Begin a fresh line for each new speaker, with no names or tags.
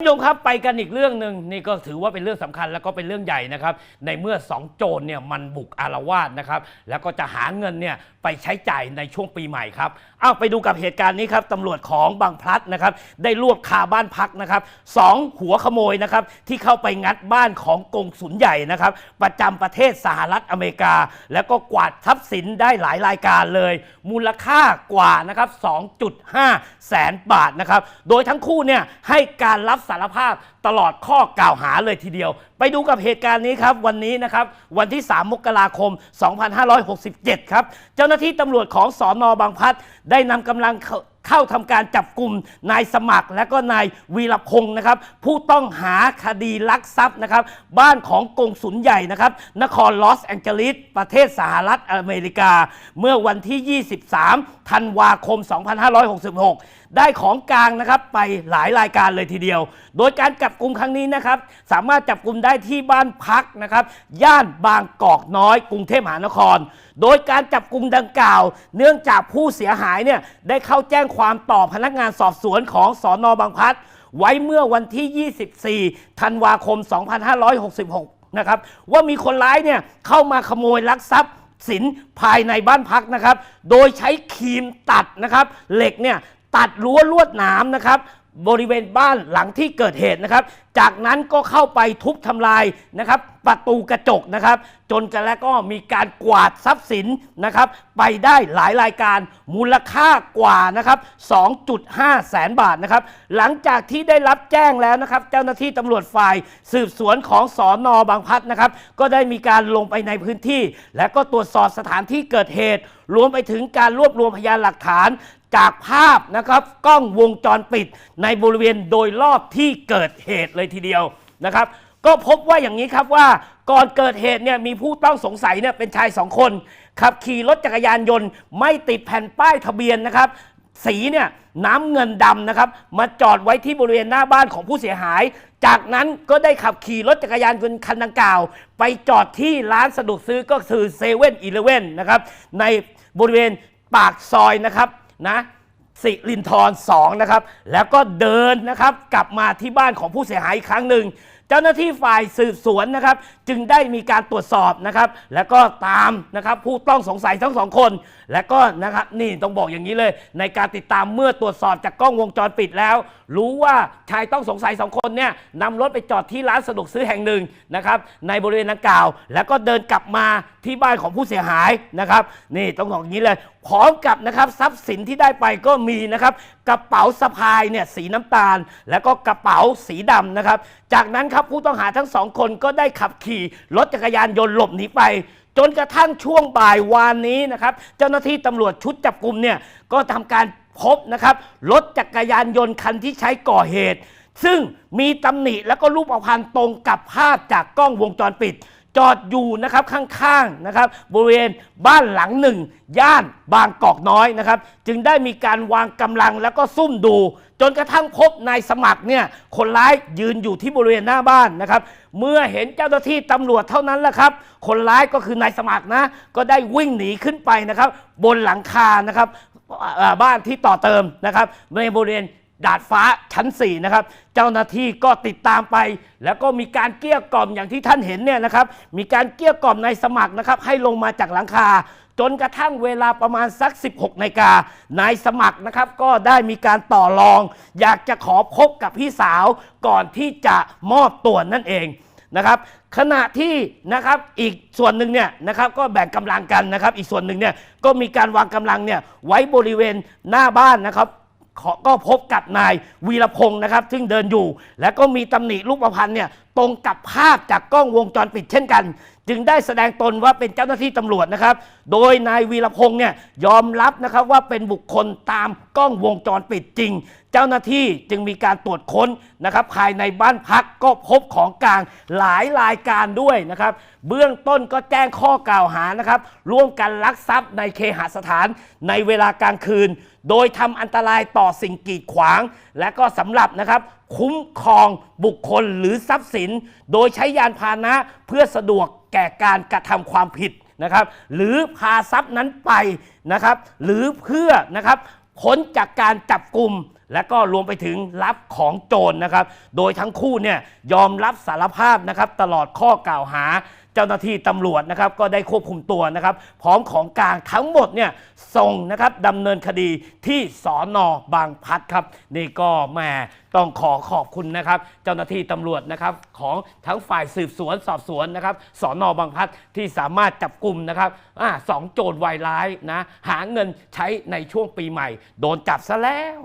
ผู้ชมครับไปกันอีกเรื่องหนึ่งนี่ก็ถือว่าเป็นเรื่องสำคัญแล้วก็เป็นเรื่องใหญ่นะครับในเมื่อสองโจรเนี่ยมันบุกอารวาสนะครับแล้วก็จะหาเงินเนี่ยไปใช้จ่ายในช่วงปีใหม่ครับเอาไปดูกับเหตุการณ์นี้ครับตำรวจของบางพลัดนะครับได้รวบคาบ้านพักนะครับสองหัวขโมยนะครับที่เข้าไปงัดบ้านของกงสุลใหญ่นะครับประจำประเทศสหรัฐอเมริกา แล้วก็กวาดทรัพย์สินได้หลายรายการเลย มูลค่ากว่านะครับ2.5 แสนบาทนะครับโดยทั้งคู่เนี่ยให้การรับสารภาพตลอดข้อกล่าวหาเลยทีเดียว ไปดูกับเหตุการณ์นี้ครับวันนี้นะครับวันที่ 3 มกราคม 2567 ครับ เจ้าหน้าที่ตำรวจของสอนอบางพลัดได้นำกำลังเข้าเข้าทำการจับกลุ่มนายสมัครและก็นายวีรพงศ์นะครับ ผู้ต้องหาคดีลักทรัพย์นะครับ บ้านของกงสุลใหญ่นะครับ นครลอสแองเจลิสประเทศสหรัฐอเมริกา เมื่อวันที่ 23 ธันวาคม 2566ได้ของกลางนะครับไปหลายรายการเลยทีเดียว โดยการจับกลุ่มครั้งนี้นะครับสามารถจับกลุ่มได้ที่บ้านพักนะครับย่านบางกอกน้อย กรุงเทพมหานคร โดยการจับกลุ่มดังกล่าว เนื่องจากผู้เสียหายเนี่ยได้เข้าแจ้งความต่อพนักงานสอบสวนของสอนอบางพัดไว้เมื่อวันที่ 24 ธันวาคม 2566 นะครับ ว่ามีคนร้ายเนี่ยเข้ามาขโมยลักทรัพย์สินภายในบ้านพักนะครับ โดยใช้ครีมตัดนะครับ เหล็กเนี่ย ตัดรั้วลวดหนามนะครับ บริเวณบ้านหลังที่เกิดเหตุนะครับ จากนั้นก็เข้าไปทุบทำลายนะครับ ประตูกระจกนะครับ จนกันแล้วก็มีการกวาดทรัพย์สินนะครับ ไปได้หลายรายการมูลค่ากว่านะครับ 2.5 แสนบาทนะครับ หลังจากที่ได้รับแจ้งแล้วนะครับ เจ้าหน้าที่ตำรวจฝ่ายสืบสวนของสอนอบางพัดนะครับ ก็ได้มีการลงไปในพื้นที่ และก็ตรวจสอบสถานที่เกิดเหตุรวมไปถึงการรวบรวมพยานหลักฐาน จากภาพนะครับกล้องวงจรปิดในบริเวณโดยรอบที่เกิดเหตุเลยทีเดียวนะครับ ก็พบว่าอย่างนี้ครับว่าก่อนเกิดเหตุเนี่ยมีผู้ต้องสงสัยเนี่ยเป็นชายสองคนขับขี่รถจักรยานยนต์ ไม่ติดแผ่นป้ายทะเบียนนะครับ สีเนี่ยน้ำเงินดำนะครับ มาจอดไว้ที่บริเวณหน้าบ้านของผู้เสียหาย จากนั้นก็ได้ขับขี่รถจักรยานยนต์คันดังกล่าว ไปจอดที่ร้านสะดวกซื้อก็คือเซเว่นอีเลเว่นนะครับในบริเวณปากซอยนะครับ นะสิรินทร2นะครับ แล้วก็เดินนะครับกลับมาที่บ้านของผู้เสียหายอีกครั้งหนึ่ง เจ้าหน้าที่ฝ่ายสืบสวนนะครับ จึงได้มีการตรวจสอบนะครับ แล้วก็ตามนะครับผู้ต้องสงสัยทั้งสองคน และก็นะครับนี่ต้องบอกอย่างนี้เลย ในการติดตามเมื่อตรวจสอบจากกล้องวงจรปิดแล้ว รู้ว่าชายต้องสงสัยสองคนเนี่ยนำรถไปจอดที่ร้านสะดวกซื้อแห่งหนึ่งนะครับในบริเวณดังกล่าว แล้วก็เดินกลับมาที่บ้านของผู้เสียหายนะครับ นี่ต้องบอกอย่างนี้เลยพร้อมกับนะครับทรัพย์สินที่ได้ไปก็มีนะครับ กระเป๋าสะพายเนี่ยสีน้ำตาล แล้วก็กระเป๋าสีดำนะครับ จากนั้นครับผู้ต้องหาทั้งสองคนก็ได้ขับขี่รถจักรยานยนต์หลบหนีไป จนกระทั่งช่วงบ่ายวานนี้นะครับ เจ้าหน้าที่ตำรวจชุดจับกลุ่มเนี่ยก็ทำการพบนะครับรถจักรยานยนต์คันที่ใช้ก่อเหตุ ซึ่งมีตำหนิแล้วก็รูปเอาพันตรงกับภาพจากกล้องวงจรปิด จอดอยู่นะครับข้างๆนะครับบริเวณบ้านหลังหนึ่ง ย่านบางกอกน้อยนะครับ จึงได้มีการวางกำลังแล้วก็ซุ่มดู จนกระทั่งพบนายสมัครเนี่ยคนร้ายยืนอยู่ที่บริเวณหน้าบ้านนะครับ เมื่อเห็นเจ้าหน้าที่ตำรวจเท่านั้นแหละครับ คนร้ายก็คือนายสมัครนะ ก็ได้วิ่งหนีขึ้นไปนะครับ บนหลังคานะครับบ้านที่ต่อเติมนะครับในบริเวณ ดาดฟ้าชั้น 4 นะครับ เจ้าหน้าที่ก็ติดตามไป แล้วก็มีการเกลี้ยกล่อมอย่างที่ท่านเห็นเนี่ยนะครับ มีการเกลี้ยกล่อมในายสมัครนะครับ ให้ลงมาจากหลังคา จนกระทั่งเวลาประมาณสัก 16นาฬิกานายสมัครนะครับ ก็ได้มีการต่อรอง อยากจะขอพบกับพี่สาวก่อนที่จะมอบตัวนั่นเองนะครับขณะที่นะครับอีกส่วนหนึ่งเนี่ยนะครับก็แบ่งกำลังกันนะครับ อีกส่วนหนึ่งเนี่ยก็มีการวางกำลังเนี่ยไว้บริเวณหน้าบ้านนะครับ ก็พบกับนายวีรพงศ์นะครับ ซึ่งเดินอยู่ และก็มีตำหนิรูปพรรณเนี่ยตรงกับภาพจากกล้องวงจรปิดเช่นกัน จึงได้แสดงตนว่าเป็นเจ้าหน้าที่ตำรวจนะครับ โดยนายวีรพงศ์เนี่ยยอมรับนะครับว่าเป็นบุคคลตามกล้องวงจรปิดจริง เจ้าหน้าที่จึงมีการตรวจค้นนะครับภายในบ้านพักก็พบของกลางหลายรายการด้วยนะครับ เบื้องต้นก็แจ้งข้อกล่าวหานะครับร่วมกันลักทรัพย์ในเคหสถานในเวลากลางคืน โดยทำอันตรายต่อสิ่งกีดขวาง และก็สำหรับนะครับคุ้มครองบุคคลหรือทรัพย์สิน โดยใช้ยานพาหนะเพื่อสะดวก แก่การกระทำความผิดนะครับ หรือพาทรัพย์นั้นไปนะครับ หรือเพื่อนะครับค้นจากการจับกลุ่มและก็รวมไปถึงรับของโจรนะครับ โดยทั้งคู่เนี่ยยอมรับสารภาพนะครับตลอดข้อกล่าวหา จ้าหน้าที่ตำรวจนะครับก็ได้ควบคุมตัวนะครับ พร้อมของกลางทั้งหมดเนี่ยส่งนะครับดำเนินคดีที่สอนอบางพัดครับ นี่ก็แหม่ต้องขอขอบคุณนะครับ เจ้าหน้าที่ตำรวจนะครับของทั้งฝ่ายสืบสวนสอบสวนนะครับสอนอบางพัดที่สามารถจับกลุ่มนะครับอสองโจรวัยร้ายนะหาเงินใช้ในช่วงปีใหม่ โดนจับซะแล้ว